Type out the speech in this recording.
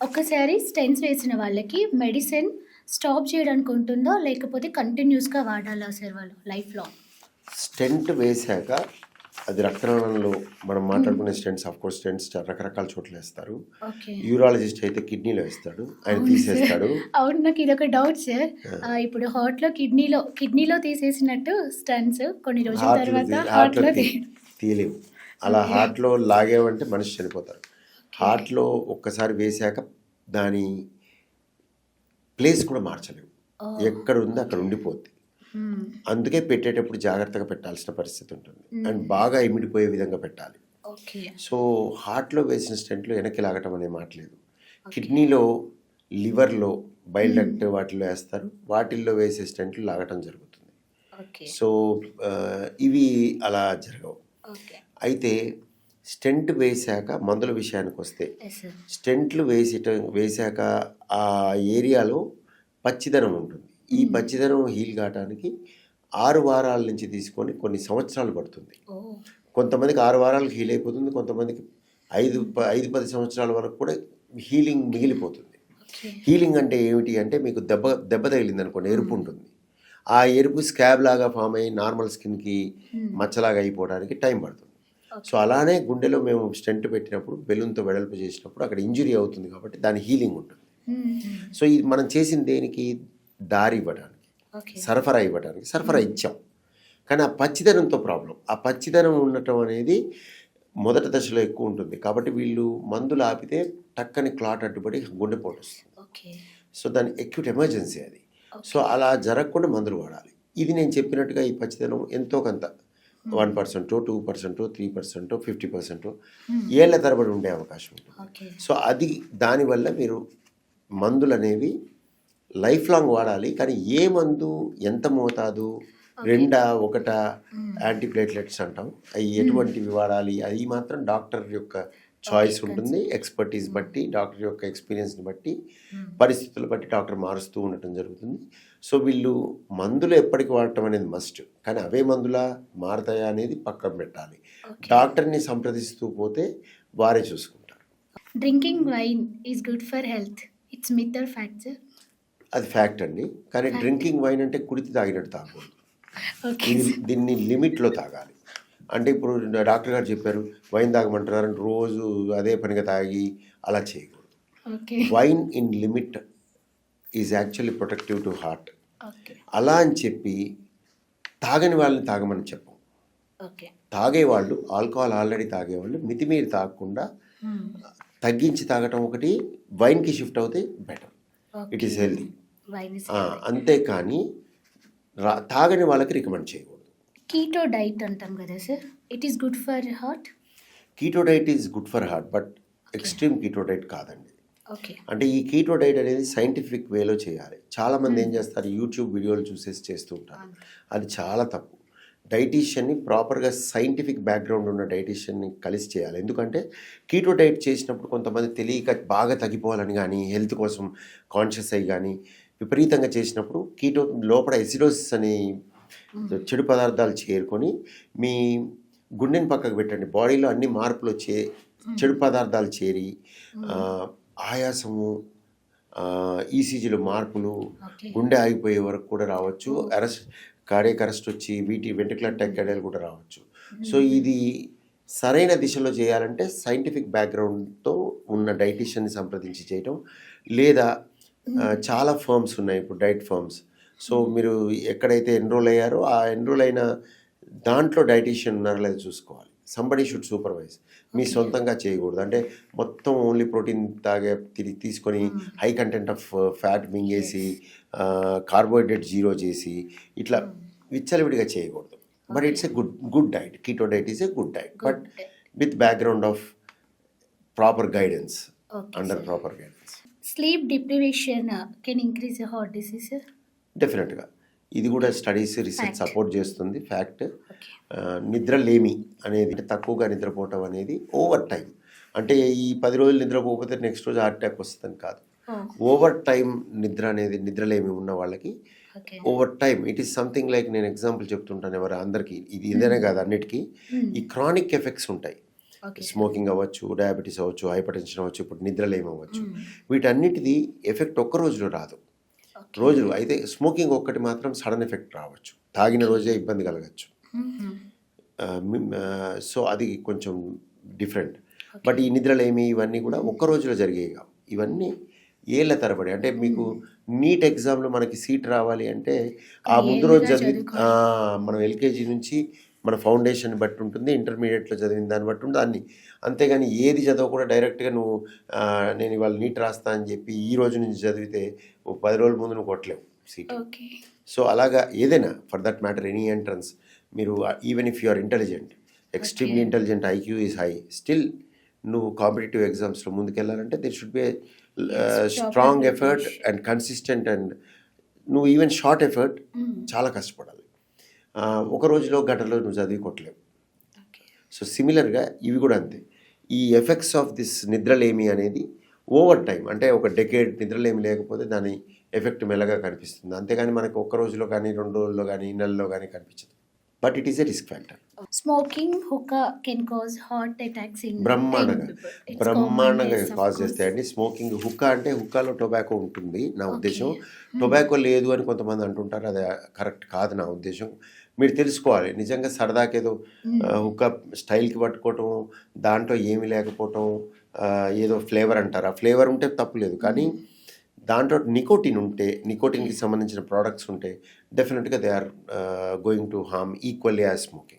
ఒక్కసారి స్టెన్స్ వేసిన వాళ్ళకి మెడిసిన్ స్టాప్ చేయడానికి ఉంటుందా లేకపోతే కంటిన్యూస్గా వాడాలా సార్ వాళ్ళు లైఫ్ లాంగ్ స్టెంట్ వేశాక అది రక్తనాళంలో మనం మాట్లాడుకునే స్టెంట్స్ ఆఫ్ కోర్స్ స్టెంట్స్ రకరకాల చోట్ల వేస్తారు. యూరాలజిస్ట్ అయితే కిడ్నీలో వేస్తాడు ఆయన తీసేస్తాడు. అవును నాకు ఇది ఒక డౌట్ సార్ ఇప్పుడు హార్ట్లో కిడ్నీలో కిడ్నీలో తీసేసినట్టు స్టన్స్ కొన్ని రోజుల తర్వాత హార్ట్లో తీ- తీయలేము అలా హార్ట్లో లాగేవంటే మనిషి చనిపోతారు హార్ట్లో ఒక్కసారి వేశాక దాని ప్లేస్ కూడా మార్చలేము ఎక్కడ ఉందో అక్కడ ఉండిపోద్ది. అందుకే పెట్టేటప్పుడు జాగ్రత్తగా పెట్టాల్సిన పరిస్థితి ఉంటుంది. అండ్ బాగా ఇమిడిపోయే విధంగా పెట్టాలి. సో హార్ట్లో వేసిన స్టెంట్లో వెనక్కి లాగటం అనే మాట లేదు. కిడ్నీలో లివర్లో బైల్ డక్ట్ వాటిలో వేస్తారు. వాటిల్లో వేసే స్టెంట్లు లాగటం జరుగుతుంది. సో ఇవి అలా జరగవు. అయితే స్టెంట్ వేశాక మందుల విషయానికి వస్తే స్టెంట్లు వేసేట వేశాక ఆ ఏరియాలో పచ్చిదనం ఉంటుంది. ఈ పచ్చిదనం హీల్ కావడానికి ఆరు వారాల నుంచి తీసుకొని కొన్ని సంవత్సరాలు పడుతుంది. కొంతమందికి ఆరు వారాలకు హీల్ అయిపోతుంది కొంతమందికి ఐదు ప- ఐదు పది సంవత్సరాల వరకు కూడా హీలింగ్ మిగిలిపోతుంది. హీలింగ్ అంటే ఏమిటి అంటే మీకు దెబ్బ దెబ్బ తగిలింది అనుకోండి ఎరుపు ఉంటుంది. ఆ ఎరుపు స్కాబ్ లాగా ఫామ్ అయ్యి నార్మల్ స్కిన్కి మచ్చలాగా అయిపోవడానికి టైం పడుతుంది. సో అలానే గుండెలో మేము స్టెంట్ పెట్టినప్పుడు బెలూన్తో వెడల్పు చేసినప్పుడు అక్కడ ఇంజురీ అవుతుంది కాబట్టి దాని హీలింగ్ ఉంటుంది. సో ఇది మనం చేసిన దేనికి? దారి ఇవ్వడానికి. సరఫరా ఇవ్వడానికి. సరఫరా ఇచ్చాం. కానీ ఆ పచ్చిదనంతో ప్రాబ్లం. ఆ పచ్చిదనం ఉండటం అనేది మొదటి దశలో ఎక్కువ ఉంటుంది. కాబట్టి వీళ్ళు మందులు ఆపితే టక్కని క్లాట్ అడ్డుపడి గుండెపోటు వస్తుంది సో దాని ఎక్యూట్ ఎమర్జెన్సీ అది. సో అలా జరగకుండా మందులు వాడాలి. ఇది నేను చెప్పినట్టుగా ఈ పచ్చిదనం ఎంతో కొంత వన్ పర్సెంటో టూ పర్సెంటో త్రీ పర్సెంటో ఫిఫ్టీ పర్సెంటో ఏళ్ళ తరబడి ఉండే అవకాశం ఉంటుంది. సో అది దానివల్ల మీరు మందులు అనేవి లైఫ్ లాంగ్ వాడాలి కానీ ఏ మందు ఎంత మోతాదు రెండా ఒకట యాంటీప్లేట్లెట్స్ అంటాం. అవి ఎటువంటివి వాడాలి అది మాత్రం డాక్టర్ యొక్క చాయిస్ ఉంటుంది ఎక్స్పర్టీస్ బట్టి డాక్టర్ యొక్క ఎక్స్పీరియన్స్ని బట్టి పరిస్థితులు బట్టి డాక్టర్ మారుస్తూ ఉండటం జరుగుతుంది. సో వీళ్ళు మందులు ఎప్పటికి వాడటం అనేది మస్ట్ కానీ అవే మందులా మారతాయా అనేది పక్కన పెట్టాలి. డాక్టర్ని సంప్రదిస్తూ పోతే వారే చూసుకుంటారు. Drinking wine is good for health. It's myth or fact అది ఫ్యాక్ట్ అండి. కానీ డ్రింకింగ్ వైన్ అంటే కుడితి తాగినట్టు తాగకూడదు. దీన్ని లిమిట్లో తాగాలి. అంటే ఇప్పుడు డాక్టర్ గారు చెప్పారు వైన్ తాగమంటున్నారు రోజు అదే పనిగా తాగి అలా చేయకూడదు. Wine in limit is actually protective to heart. అలా అని చెప్పి తాగని వాళ్ళని తాగమని చెప్పం. తాగేవాళ్ళు ఆల్కహాల్ ఆల్రెడీ తాగేవాళ్ళు మితిమీరి తాగకుండా తగ్గించి తాగటం ఒకటి వైన్కి షిఫ్ట్ అవుతే బెటర్. It is healthy. అంతేకాని రా తాగని వాళ్ళకి రికమెండ్ చేయకూడదు. కీటో డైట్ అంటాం కదా sir it is good for heart? Keto diet is good for heart but extreme keto diet కాదండి. అంటే ఈ కీటో డైట్ అనేది సైంటిఫిక్ వేలో చేయాలి. చాలామంది ఏం చేస్తారు? యూట్యూబ్ వీడియోలు చూసేసి చేస్తూ ఉంటారు. అది చాలా తప్పు. డైటీషియన్ని ప్రాపర్గా సైంటిఫిక్ బ్యాక్గ్రౌండ్ ఉన్న డైటీషియన్ని కలిసి చేయాలి. ఎందుకంటే కీటో డైట్ చేసినప్పుడు కొంతమంది తెలియక బాగా తగ్గిపోవాలని కానీ హెల్త్ కోసం కాన్షియస్ అయ్యి కానీ విపరీతంగా చేసినప్పుడు కీటో లోపల ఎసిడోసిస్ అనే చెడు పదార్థాలు చేరుకొని మీ గుండెని పక్కకు పెట్టండి. బాడీలో అన్ని మార్పులు వచ్చే చెడు పదార్థాలు చేరి ఆయాసము ఈసీజీలో మార్పులు ఓకే. గుండె ఆగిపోయే వరకు కూడా రావచ్చు. అరెస్ట్ కార్డియక్ అరెస్ట్ వచ్చి వీటి వెంట్రుకులర్ టెక్కడలు కూడా రావచ్చు. సో ఇది సరైన దిశలో చేయాలంటే సైంటిఫిక్ బ్యాక్గ్రౌండ్తో ఉన్న డైటీషియన్ని సంప్రదించి చేయటం లేదా చాలా ఫర్మ్స్ ఉన్నాయి ఇప్పుడు డైట్ ఫర్మ్స్. సో మీరు ఎక్కడైతే ఎన్రోల్ అయ్యారో ఆ ఎన్రోల్ అయిన దాంట్లో డైటీషియన్ ఉన్నారో లేదో చూసుకోవాలి. సంబడి షుడ్ సూపర్వైజ్ మీ సొంతంగా చేయకూడదు. అంటే మొత్తం ఓన్లీ ప్రోటీన్ తాగే తిరిగి తీసుకొని హై కంటెంట్ ఆఫ్ ఫ్యాట్ మింగేసి కార్బోహైడ్రేట్ జీరో చేసి ఇట్లా విచ్చలవిడిగా చేయకూడదు. But it's a good good diet keto diet is a good diet but with background of proper guidance under proper guidance sleep deprivation can increase heart disease డెఫినెట్గా ఇది కూడా studies research. Support చేస్తుంది fact నిద్ర లేమి అనేది తక్కువగా నిద్రపోవటం అనేది over time అంటే ఈ పది రోజులు నిద్రపోకపోతే నెక్స్ట్ రోజు హార్ట్ అటాక్ వస్తుందని కాదు. ఓవర్ టైం నిద్ర అనేది నిద్రలేమి ఉన్న వాళ్ళకి over time it is something like నేను ఎగ్జాంపుల్ చెప్తుంటాను ఎవరు అందరికీ. ఇది ఇదేనే కాదు అన్నిటికీ. ఈ క్రానిక్ ఎఫెక్ట్స్ ఉంటాయి. స్మోకింగ్ అవ్వచ్చు డయాబెటీస్ అవ్వచ్చు హైపర్ టెన్షన్ అవ్వచ్చు ఇప్పుడు నిద్రలేమి అవ్వచ్చు. మ్మ్. వీటన్నిటిది ఎఫెక్ట్ ఒక్క రోజులో రాదు. రోజులు అయితే స్మోకింగ్ ఒక్కటి మాత్రం సడన్ ఎఫెక్ట్ రావచ్చు. తాగిన రోజే ఇబ్బంది కలగచ్చు. సో అది కొంచెం డిఫరెంట్. బట్ ఈ నిద్రలేమి ఇవన్నీ కూడా ఒక్క రోజులో జరిగేవి కావు. ఇవన్నీ ఏళ్ళ తరబడి అంటే మీకు నీట్ ఎగ్జామ్లో మనకి సీట్ రావాలి అంటే ఆ ముందు రోజు చదివి మనం ఎల్కేజీ నుంచి మన ఫౌండేషన్ బట్టి ఉంటుంది ఇంటర్మీడియట్లో చదివిన దాన్ని బట్టి ఉంటుంది అన్ని అంతేగాని ఏది చదవకుండా డైరెక్ట్గా నువ్వు నేను ఇవాళ నీట్ రాస్తా అని చెప్పి ఈ రోజు నుంచి చదివితే ఓ పది రోజుల ముందు నువ్వు కొట్టలేవు సీట్ సో అలాగా ఏదైనా for that matter any entrance మీరు even if you are intelligent extremely. Intelligent IQ is high still నువ్వు కాంపిటేటివ్ ఎగ్జామ్స్లో ముందుకెళ్ళాలంటే there should be strong effort. And consistent and నువ్వు ఈవెన్ షార్ట్ ఎఫర్ట్. చాలా కష్టపడాలి ఒక రోజులో గంటలో నువ్వు చదివి సో సిమిలర్గా ఇవి కూడా అంతే. ఈ ఎఫెక్ట్స్ ఆఫ్ దిస్ నిద్రలేమి అనేది ఓవర్ టైం అంటే ఒక డెకేడ్ నిద్రలేమి లేకపోతే దాని ఎఫెక్ట్ మెల్లగా కనిపిస్తుంది. అంతేగాని మనకు ఒక్క రోజులో కానీ రెండు రోజుల్లో కానీ నెలలో కానీ కనిపించదు. But it is a risk factor smoking hookah can cause heart attacks బ్రహ్మాండంగా బ్రహ్మాండంగా కాజ్ చేస్తాయండి స్మోకింగ్ హుక్కా అంటే హుక్కాలో టొబాకో ఉంటుంది. నా ఉద్దేశం టొబాకో లేదు అని కొంతమంది అంటుంటారు. అది కరెక్ట్ కాదు నా ఉద్దేశం. మీరు తెలుసుకోవాలి. నిజంగా సరదాకేదో ఆ, హుక్కా స్టైల్కి పట్టుకోవటం దాంట్లో ఏమీ లేకపోవటం ఏదో ఫ్లేవర్ అంటారు. ఆ ఫ్లేవర్ ఉంటే తప్పు లేదు కానీ దాంట్లో నికోటిన్ ఉంటే నికోటిన్కి సంబంధించిన ప్రోడక్ట్స్ ఉంటే డెఫినెట్గా they are going to harm equally as smoking